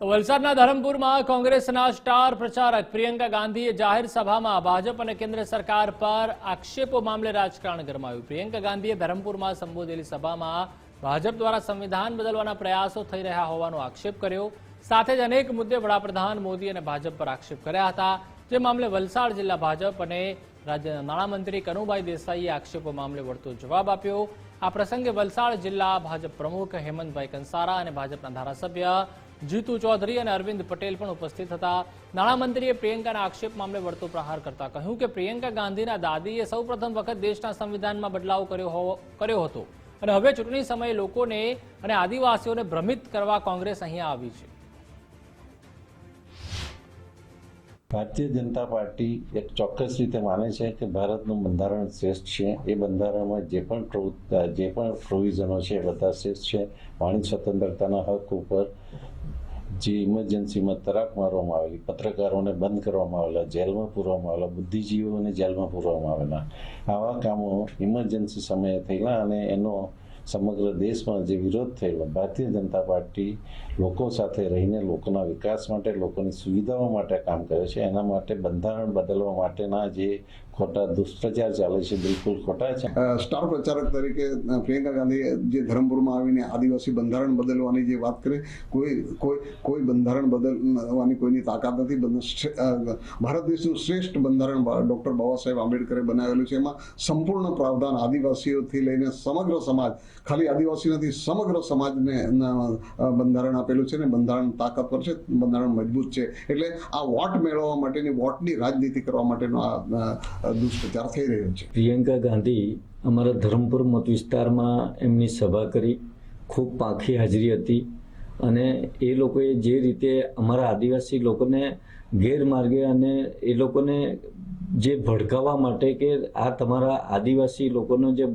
તો વલસાડના ધરમપુરમાં કોંગ્રેસના સ્ટાર પ્રચારક પ્રિયંકા ગાંધીએ જાહેર સભામાં ભાજપ અને કેન્દ્ર સરકાર પર આક્ષેપો મામલે રાજકારણ ગરમાવ્યું. પ્રિયંકા ગાંધીએ ધરમપુરમાં સંબોધેલી સભામાં ભાજપ દ્વારા સંવિધાન બદલવાના પ્રયાસો થઈ રહ્યા હોવાનો આક્ષેપ કર્યો. સાથે જ અનેક મુદ્દે વડાપ્રધાન મોદી અને ભાજપ પર આક્ષેપ કર્યા હતા. જે મામલે વલસાડ જિલ્લા ભાજપ અને રાજ્યના નાણામંત્રી કનુભાઈ દેસાઈએ આક્ષેપો મામલે વળતો જવાબ આપ્યો. આ પ્રસંગે વલસાડ જિલ્લા ભાજપ પ્રમુખ હેમંતભાઈ કંસારા અને ભાજપના ધારાસભ્ય જીતુ ચૌધરી અને અરવિંદ પટેલ પણ ઉપસ્થિત હતા. નાણામંત્રીએ પ્રિયંકાના આક્ષેપ મામલે વળતો પ્રહાર કરતા કહ્યું કે પ્રિયંકા ગાંધીના દાદીએ સૌપ્રથમ વખત દેશના સંવિધાનમાં બદલાવ કર્યો કર્યો હતો. અને હવે ચૂંટણી સમયે લોકોને અને આદિવાસીઓને ભ્રમિત કરવા કોંગ્રેસ અહીંયા આવી છે. ભારતીય જનતા પાર્ટી એક ચોક્કસ રીતે માને છે કે ભારતનું બંધારણ શ્રેષ્ઠ છે. એ બંધારણમાં જે પણ જે પણ પ્રોવિઝનો છે બધા શ્રેષ્ઠ છે. વાણી સ્વતંત્રતાના હક ઉપર જે ઇમરજન્સીમાં તરાક મારવામાં આવેલી, પત્રકારોને બંધ કરવામાં આવેલા, જેલમાં પૂરવામાં આવેલા, બુદ્ધિજીવીઓને જેલમાં પૂરવામાં આવેલા, આવા કામો ઇમરજન્સી સમયે થયેલા અને એનો સમગ્ર દેશમાં જે વિરોધ થયેલો, ભારતીય જનતા પાર્ટી લોકો સાથે રહીને લોકોના વિકાસ માટે, લોકોની સુવિધાઓ માટે કામ કરે છે. એના માટે બંધારણ બદલવા માટેના જે ખોટા દુષ્પ્રચાર ચાલે છે, બિલકુલ ખોટા છે. સ્ટાર પ્રચારક તરીકે પ્રિયંકા ગાંધી જે ધરમપુરમાં આવીને આદિવાસી બંધારણ બદલવાની જે વાત કરે, કોઈ કોઈ કોઈ બંધારણ બદલવાની કોઈની તાકાત નથી. ભારત દેશનું શ્રેષ્ઠ બંધારણ ડૉક્ટર બાબા સાહેબ આંબેડકરે બનાવેલું છે. એમાં સંપૂર્ણ પ્રાવધાન આદિવાસીઓથી લઈને સમગ્ર સમાજ ખાલી આદિવાસી નથી સમગ્ર સમાજને બંધારણ આપેલું છે ને બંધારણ તાકાતવર છે, બંધારણ મજબૂત છે. એટલે આ વોટ મેળવવા માટેની, વોટની રાજનીતિ કરવા માટેનો આ દુષ્પ્રચાર થઈ રહ્યો છે. પ્રિયંકા ગાંધી અમારા ધરમપુર મત વિસ્તારમાં એમની સભા કરી, ખૂબ પાંખી હાજરી હતી અને એ લોકોએ જે રીતે અમારા આદિવાસી લોકોને ગેરમાર્ગે અને એ લોકોને જે ભડકાવવા માટે કે આ તમારા આદિવાસી લોકોનો જે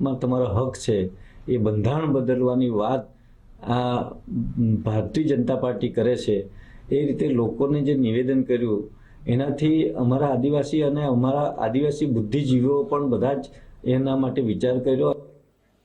બંધારણમાં તમારો હક છે. એ બંધારણ બદલવાની વાત આ ભારતીય જનતા પાર્ટી કરે છે. એ રીતે લોકોને જે નિવેદન કર્યું, એનાથી અમારા આદિવાસી અને અમારા આદિવાસી બુદ્ધિજીવીઓ પણ બધા જ એના માટે વિચાર કર્યો.